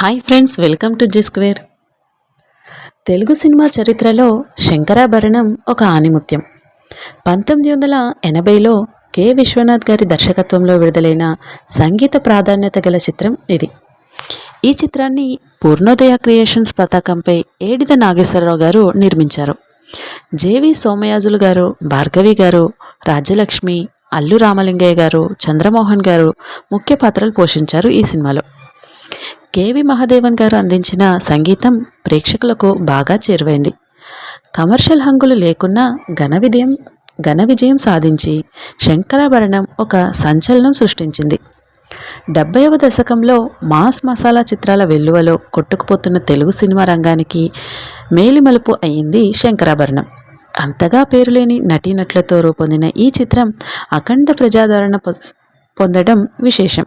Hi friends welcome to G square. Telugu cinema చరిత్రలో శంకరాభరణం ఒక ఆనిముత్యం. పంతొమ్మిది వందల ఎనభైలో కె. విశ్వనాథ్ గారి దర్శకత్వంలో విడుదలైన సంగీత ప్రాధాన్యత గల చిత్రం ఇది. ఈ చిత్రాన్ని పూర్ణోదయ క్రియేషన్స్ పతాకంపై ఏడిద నాగేశ్వరరావు గారు నిర్మించారు. జేవి సోమయాజులు గారు భార్గవి గారు రాజ్యలక్ష్మి అల్లు రామలింగయ్య గారు చంద్రమోహన్ గారు ముఖ్య పాత్రలు పోషించారు ఈ సినిమాలో. కేవి మహాదేవన్ గారు అందించిన సంగీతం ప్రేక్షకులకు బాగా చేరువైంది. కమర్షియల్ హంగులు లేకున్నా ఘన విజయం ఘన విజయం సాధించి శంకరాభరణం ఒక సంచలనం సృష్టించింది. డెబ్బైవ దశకంలో మాస్ మసాలా చిత్రాల వెల్లువలో కొట్టుకుపోతున్న తెలుగు సినిమా రంగానికి మేలిమలుపు అయింది శంకరాభరణం. అంతగా పేరులేని నటీనటులతో రూపొందిన ఈ చిత్రం అఖండ ప్రజాదరణ పొందడం విశేషం.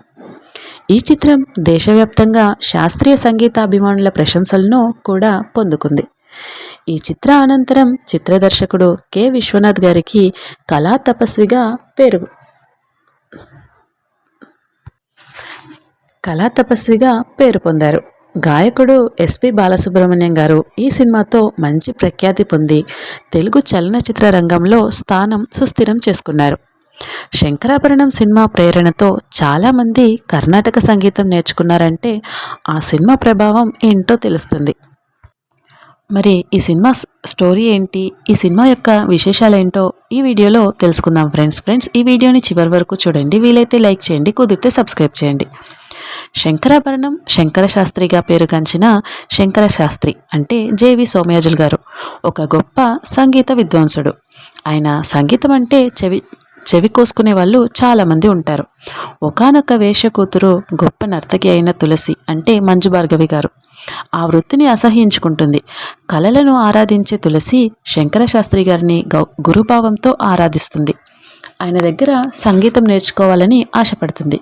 ఈ చిత్రం దేశవ్యాప్తంగా శాస్త్రీయ సంగీత అభిమానుల ప్రశంసలను కూడా పొందుకుంది. ఈ చిత్ర అనంతరం చిత్రదర్శకుడు కె. విశ్వనాథ్ గారికి కళా తపస్విగా పేరు. కళా తపస్విగా పేరు పొందారు. గాయకుడు ఎస్పి బాలసుబ్రహ్మణ్యం గారు ఈ సినిమాతో మంచి ప్రఖ్యాతి పొంది తెలుగు చలనచిత్ర రంగంలో స్థానం సుస్థిరం చేసుకున్నారు. శంకరాభరణం సినిమా ప్రేరణతో చాలామంది కర్ణాటక సంగీతం నేర్చుకున్నారంటే ఆ సినిమా ప్రభావం ఏంటో తెలుస్తుంది. మరి ఈ సినిమా స్టోరీ ఏంటి? ఈ సినిమా యొక్క విశేషాలు ఏంటో ఈ వీడియోలో తెలుసుకుందాం ఫ్రెండ్స్. ఫ్రెండ్స్ ఈ వీడియోని చివరి వరకు చూడండి. వీలైతే లైక్ చేయండి కుదిరితే సబ్స్క్రైబ్ చేయండి. శంకరాభరణం శంకర శాస్త్రిగా పేరుగాంచిన శంకర శాస్త్రి అంటే జేవి సోమయాజులు గారు. ఒక గొప్ప సంగీత విద్వాంసుడు. ఆయన సంగీతం అంటే చెవి చెవి కోసుకునే వాళ్ళు చాలామంది ఉంటారు. ఒకనొక వేష కూతురు గొప్ప నర్తకి అయిన తులసి అంటే మంజు భార్గవి గారు. ఆ వృత్తిని అసహించుకుంటుంది కళలను ఆరాధించే తులసి శంకర శాస్త్రి గారిని గౌ గురుభావంతో ఆరాధిస్తుంది. ఆయన దగ్గర సంగీతం నేర్చుకోవాలని ఆశపడుతుంది.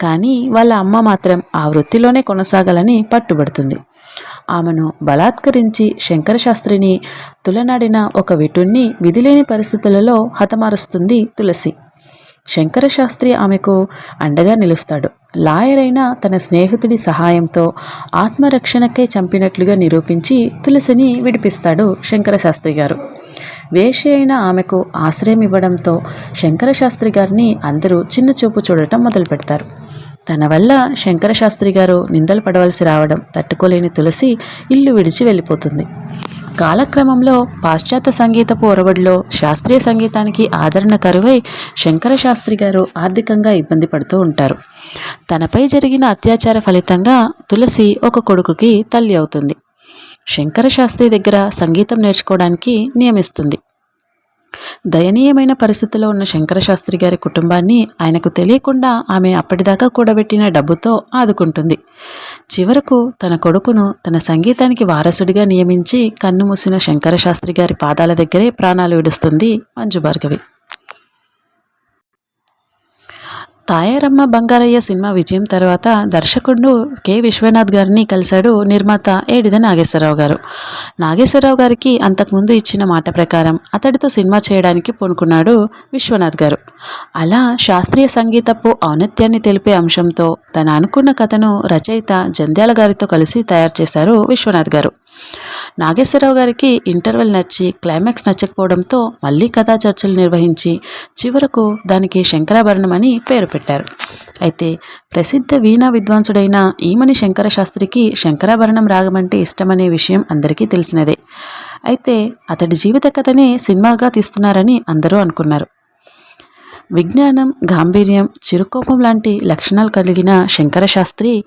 కానీ వాళ్ళ అమ్మ మాత్రం ఆ వృత్తిలోనే కొనసాగాలని పట్టుబడుతుంది. ఆమెను బలాత్కరించి శంకరశాస్త్రిని తులనాడిన ఒక విటుణ్ణి విధిలేని పరిస్థితులలో హతమారుస్తుంది తులసి. శంకరశాస్త్రి ఆమెకు అండగా నిలుస్తాడు. లాయర్ అయిన తన స్నేహితుడి సహాయంతో ఆత్మరక్షణకే చంపినట్లుగా నిరూపించి తులసిని విడిపిస్తాడు శంకరశాస్త్రి గారు. వేషి అయిన ఆమెకు ఆశ్రయం ఇవ్వడంతో శంకరశాస్త్రి గారిని అందరూ చిన్న చూపు చూడటం మొదలు పెడతారు తన వల్ల శంకరశాస్త్రి గారు నిందలు పడవలసి రావడం తట్టుకోలేని తులసి ఇల్లు విడిచి వెళ్ళిపోతుంది. కాలక్రమంలో పాశ్చాత్య సంగీతపు ఒరవడిలో శాస్త్రీయ సంగీతానికి ఆదరణ కరువై శంకర శాస్త్రి గారు ఆర్థికంగా ఇబ్బంది పడుతూ ఉంటారు. తనపై జరిగిన అత్యాచార ఫలితంగా తులసి ఒక కొడుకుకి తల్లి అవుతుంది. శంకర శాస్త్రి దగ్గర సంగీతం నేర్చుకోవడానికి నియమిస్తుంది. దయనీయమైన పరిస్థితిలో ఉన్న శంకరశాస్త్రి గారి కుటుంబాన్ని ఆయనకు తెలియకుండా ఆమె అప్పటిదాకా కూడబెట్టిన డబ్బుతో ఆదుకుంటుంది. చివరకు తన కొడుకును తన సంగీతానికి వారసుడిగా నియమించి కన్నుమూసిన శంకరశాస్త్రి గారి పాదాల దగ్గరే ప్రాణాలు విడుస్తుంది మంజు భార్గవి తాయారమ్మ బంగారయ్య సినిమా విజయం తర్వాత దర్శకుడు కె. విశ్వనాథ్ గారిని కలిశాడు నిర్మాత ఏడిద నాగేశ్వరరావు గారు. నాగేశ్వరరావు గారికి అంతకుముందు ఇచ్చిన మాట ప్రకారం అతడితో సినిమా చేయడానికి పూనుకున్నాడు విశ్వనాథ్ గారు. అలా శాస్త్రీయ సంగీతపు ఔన్నత్యాన్ని తెలిపే అంశంతో తన అనుకున్న కథను రచయిత జంధ్యాల గారితో కలిసి తయారు చేశారు విశ్వనాథ్ గారు. నాగేశ్వరరావు గారికి ఇంటర్వెల్ నచ్చి క్లైమాక్స్ నచ్చకపోవడంతో మళ్ళీ కథా చర్చలు నిర్వహించి చివరకు దానికి శంకరాభరణం అని పేరు పెట్టారు. అయితే ప్రసిద్ధ వీణా విద్వాంసుడైన ఈమని శంకర శాస్త్రికి శంకరాభరణం రాగమంటే ఇష్టమనే విషయం అందరికీ తెలిసినదే. అయితే అతడి జీవిత కథనే సినిమాగా తీస్తున్నారని అందరూ అనుకున్నారు. విజ్ఞానం గాంభీర్యం చిరుకోపం లాంటి లక్షణాలు కలిగిన శంకర శాస్త్రి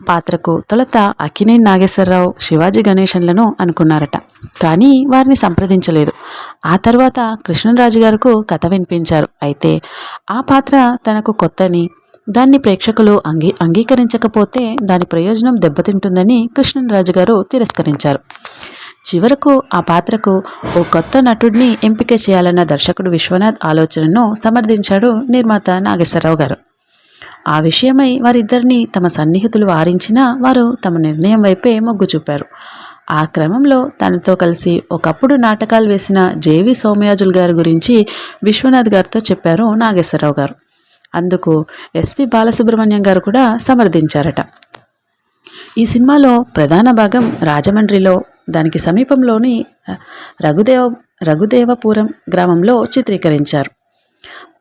పాత్రకు తొలత అక్కినే నాగేశ్వరరావు శివాజీ గణేశన్లను అనుకున్నారట. కానీ వారిని సంప్రదించలేదు. ఆ తర్వాత కృష్ణరాజు గారుకు కథ వినిపించారు. అయితే ఆ పాత్ర తనకు కొత్తని దాన్ని ప్రేక్షకులు అంగీ అంగీకరించకపోతే దాని ప్రయోజనం దెబ్బతింటుందని కృష్ణరాజు గారు తిరస్కరించారు. చివరకు ఆ పాత్రకు ఓ కొత్త నటుడిని ఎంపిక చేయాలన్న దర్శకుడు విశ్వనాథ్ ఆలోచనను సమర్థించాడు నిర్మాత నాగేశ్వరరావు గారు. ఆ విషయమై వారిద్దరిని తమ సన్నిహితులు వారించినా వారు తమ నిర్ణయం వైపే మొగ్గు చూపారు. ఆ క్రమంలో తనతో కలిసి ఒకప్పుడు నాటకాలు వేసిన జేవి సోమయాజుల్ గారి గురించి విశ్వనాథ్ గారితో చెప్పారు నాగేశ్వరరావు గారు. అందుకు ఎస్పి బాలసుబ్రహ్మణ్యం గారు కూడా సమర్థించారట. ఈ సినిమాలో ప్రధాన భాగం రాజమండ్రిలో దానికి సమీపంలోని రఘుదేవ రఘుదేవపురం గ్రామంలో చిత్రీకరించారు.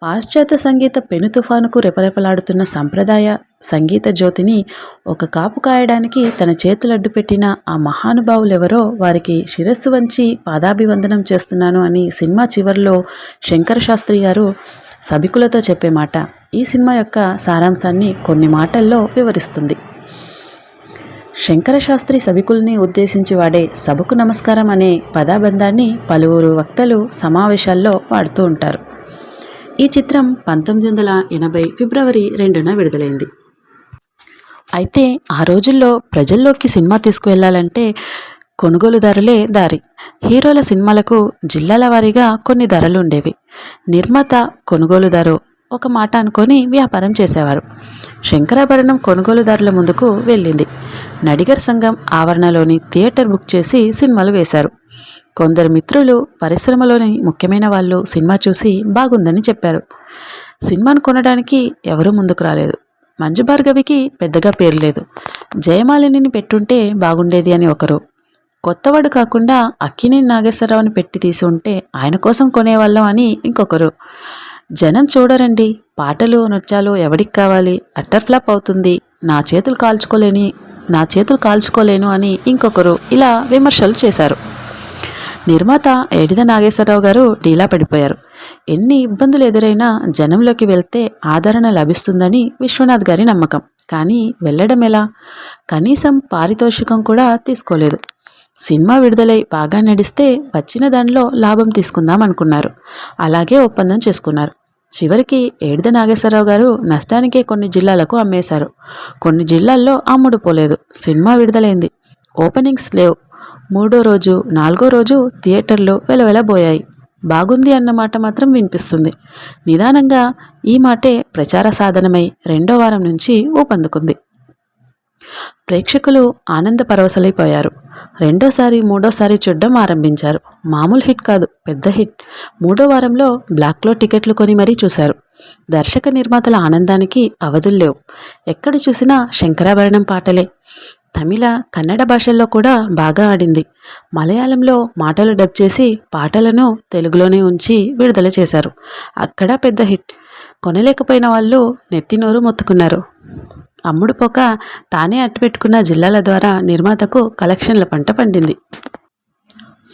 పాశ్చాత్య సంగీత పెను తుఫానుకు రెపరెపలాడుతున్న సంప్రదాయ సంగీత జ్యోతిని ఒక కాపు కాయడానికి తన చేతులు అడ్డుపెట్టిన ఆ మహానుభావులెవరో వారికి శిరస్సు వంచి పాదాభివందనం చేస్తున్నాను అని సినిమా చివరిలో శంకర శాస్త్రి గారు సభికులతో చెప్పే మాట. ఈ సినిమా యొక్క సారాంశాన్ని కొన్ని మాటల్లో వివరిస్తుంది. శంకర శాస్త్రి సభికుల్ని ఉద్దేశించి వాడే సభకు నమస్కారం అనే పదాబంధాన్ని పలువురు వక్తలు సమావేశాల్లో వాడుతూ ఉంటారు. ఈ చిత్రం పంతొమ్మిది వందల ఎనభై ఫిబ్రవరి రెండున విడుదలైంది. అయితే ఆ రోజుల్లో ప్రజల్లోకి సినిమా తీసుకువెళ్ళాలంటే కొనుగోలుదారులే దారి. హీరోల సినిమాలకు జిల్లాల వారీగా కొన్ని ధరలు ఉండేవి. నిర్మాత కొనుగోలుదారు ఒక మాట అనుకొని వ్యాపారం చేసేవారు. శంకరాభరణం కొనుగోలుదారుల ముందుకు వెళ్ళింది. నడిగర్ సంఘం ఆవరణలోని థియేటర్ బుక్ చేసి సినిమాలు వేశారు. కొందరు మిత్రులు పరిశ్రమలోని ముఖ్యమైన వాళ్ళు సినిమా చూసి బాగుందని చెప్పారు. సినిమాను కొనడానికి ఎవరూ ముందుకు రాలేదు. మంజు భార్గవికి పెద్దగా పేరు లేదు. జయమాలిని పెట్టుంటే బాగుండేది అని ఒకరు. కొత్తవాడు కాకుండా అక్కినేని నాగేశ్వరరావుని పెట్టి తీసి ఉంటే ఆయన కోసం కొనేవాళ్ళం అని ఇంకొకరు. జనం చూడరండి పాటలు నృత్యాలు ఎవడికి కావాలి? అట్టర్ ఫ్లాప్ అవుతుంది. నా చేతులు కాల్చుకోలేని నా చేతులు కాల్చుకోలేను అని ఇంకొకరు ఇలా విమర్శలు చేశారు. నిర్మాత ఏడిద నాగేశ్వరరావు గారు డీలా పడిపోయారు. ఎన్ని ఇబ్బందులు ఎదురైనా జనంలోకి వెళ్తే ఆదరణ లభిస్తుందని విశ్వనాథ్ గారి నమ్మకం. కానీ వెళ్ళడం ఎలా? కనీసం పారితోషికం కూడా తీసుకోలేదు. సినిమా విడుదలై బాగా నడిస్తే వచ్చిన దానిలో లాభం తీసుకుందాం అనుకున్నారు. అలాగే ఒప్పందం చేసుకున్నారు. చివరికి ఏడిద నాగేశ్వరరావు గారు నష్టానికే కొన్ని జిల్లాలకు అమ్మేశారు. కొన్ని జిల్లాల్లో అమ్ముడు పోలేదు సినిమా విడుదలైంది. ఓపెనింగ్స్ లేవు. మూడో రోజు నాలుగో రోజు థియేటర్లు వెలవెలబోయాయి. బాగుంది అన్న మాట మాత్రం వినిపిస్తుంది. నిదానంగా ఈ మాటే ప్రచార సాధనమై రెండో వారం నుంచి ఊపందుకుంది. ప్రేక్షకులు ఆనంద పరవశలైపోయారు. రెండోసారి మూడోసారి చూడడం ఆరంభించారు. మామూలు హిట్ కాదు పెద్ద హిట్. మూడో వారంలో బ్లాక్లో టికెట్లు కొని మరీ చూశారు. దర్శక నిర్మాతల ఆనందానికి అవధుల్లేవు ఎక్కడ చూసినా శంకరాభరణం పాటలే. తమిళ కన్నడ భాషల్లో కూడా బాగా ఆడింది. మలయాళంలో మాటలు డబ్ చేసి పాటలను తెలుగులోనే ఉంచి విడుదల చేశారు. అక్కడ పెద్ద హిట్. కొనలేకపోయిన వాళ్ళు నెత్తినోరు మొత్తుకున్నారు. అమ్ముడు పోక తానే అట్టుపెట్టుకున్న జిల్లాల ద్వారా నిర్మాతకు కలెక్షన్ల పంట పండింది.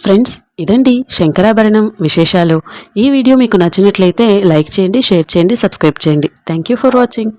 ఫ్రెండ్స్ ఇదండి శంకరాభరణం విశేషాలు. ఈ వీడియో మీకు నచ్చినట్లయితే లైక్ చేయండి షేర్ చేయండి సబ్స్క్రైబ్ చేయండి. Thank you for watching.